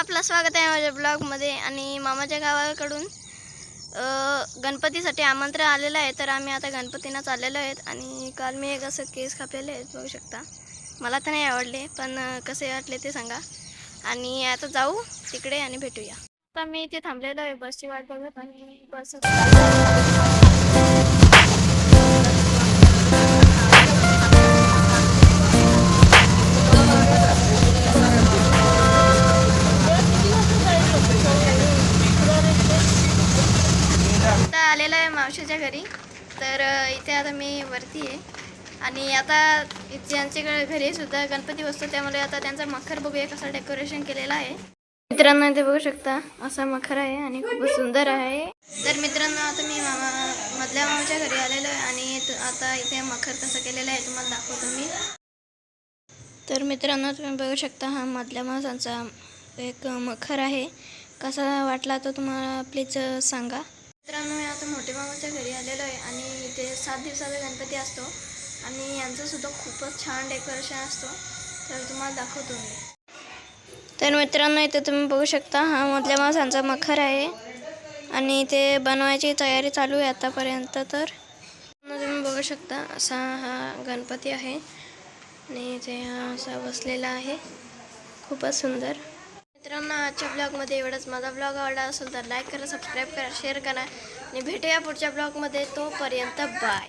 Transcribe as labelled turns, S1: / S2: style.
S1: आपलं स्वागत आहे माझ्या ब्लॉगमध्ये आणि मामाच्या गावाकडून गणपतीसाठी आमंत्रण आलेलं आहे. तर आम्ही आता गणपतींना चाललेलो आहेत आणि काल मी एक असं केस कापलेले आहेत बघू शकता. मला तर नाही आवडले पण कसे वाटले ते सांगा. आणि आता जाऊ तिकडे आणि भेटूया. आता मी इथे थांबलेलो आहे बसची वाट बघत आणि बस आलेलं आहे मावशीच्या घरी. तर इथे आता मी वरती आहे. आणि आता ज्यांच्याकडे घरी सुद्धा गणपती बसतो त्यामुळे आता त्यांचा मखर बघूया कसं डेकोरेशन केलेलं आहे. मित्रांनो इथे बघू शकता असा मखर आहे आणि खूप सुंदर आहे. तर मित्रांनो आता मी मामा मधल्या मामाच्या घरी आलेलो आहे आणि आता इथे मखर कसं केलेलं आहे तुम्हाला दाखवतो मी. तर मित्रांनो तुम्ही बघू शकता हा मधल्या माणसांचा एक मखर आहे. कसा वाटला तो तुम्हाला प्लीज सांगा. मित्रांनो मोठे मामाच्या घरी आलेलो आहे आणि इथे सात दिवसाचा गणपती असतो आणि यांचंसुद्धा खूपच छान डेकोरेशन असतो. तर तुम्हाला दाखवतो मी. तर मित्रांनो इथे तुम्ही बघू शकता हा मधल्या माणसांचा मखर आहे आणि इथे बनवायची तयारी चालू आहे आतापर्यंत तर. तुम्ही बघू शकता असा हा गणपती आहे आणि इथे हा असा बसलेला आहे. खूपच सुंदर. मित्रांनो आजच्या ब्लॉगमध्ये एवढंच. माझा ब्लॉग आवडला असेल तर लाईक करा सबस्क्राईब करा शेअर करा. आणि भेटूया पुढच्या ब्लॉगमध्ये तोपर्यंत बाय